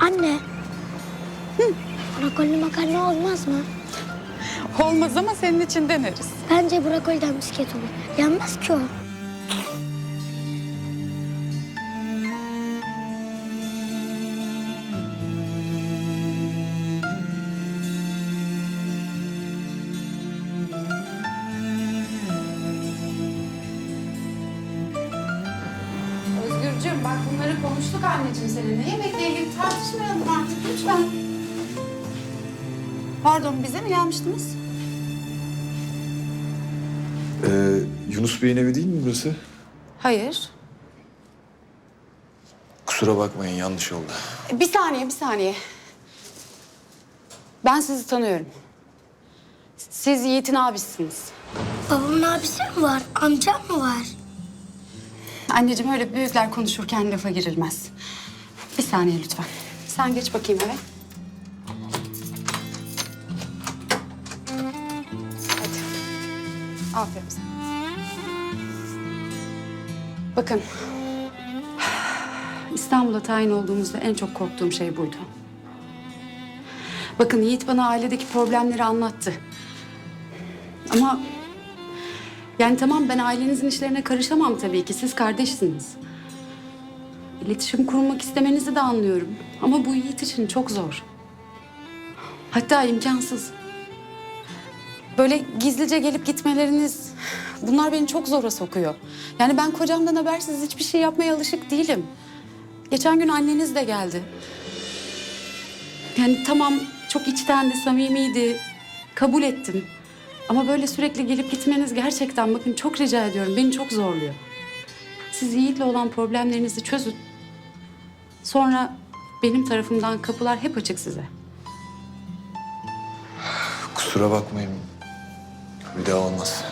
Anne. Hı. Brokolli makarna olmaz mı? Olmaz ama senin için deneriz. Bence brokoliden misket olur. Yanmaz ki o. bak bunları konuştuk anneciğim seninle. Yemekle ilgili tartışmayalım artık lütfen. Pardon bize mi gelmiştiniz? Ee, Yunus Bey'in evi değil mi burası? Hayır. Kusura bakmayın yanlış oldu. Bir saniye bir saniye. Ben sizi tanıyorum. Siz Yiğit'in abisiniz. Babamın abisi mi var? Amcam mı var? Anneciğim öyle büyükler konuşurken lafa girilmez. Bir saniye lütfen. Sen geç bakayım eve. Hadi. Aferin sana. Bakın. İstanbul'a tayin olduğumuzda en çok korktuğum şey buydu. Bakın Yiğit bana ailedeki problemleri anlattı. Ama yani tamam ben ailenizin işlerine karışamam tabii ki. Siz kardeşsiniz. İletişim kurmak istemenizi de anlıyorum. Ama bu Yiğit için çok zor. Hatta imkansız. Böyle gizlice gelip gitmeleriniz... Bunlar beni çok zora sokuyor. Yani ben kocamdan habersiz hiçbir şey yapmaya alışık değilim. Geçen gün anneniz de geldi. Yani tamam çok içten de samimiydi. Kabul ettim. Ama böyle sürekli gelip gitmeniz gerçekten bakın çok rica ediyorum beni çok zorluyor. Siz Yiğit'le olan problemlerinizi çözün. Sonra benim tarafımdan kapılar hep açık size. Kusura bakmayın. Bir daha olmaz.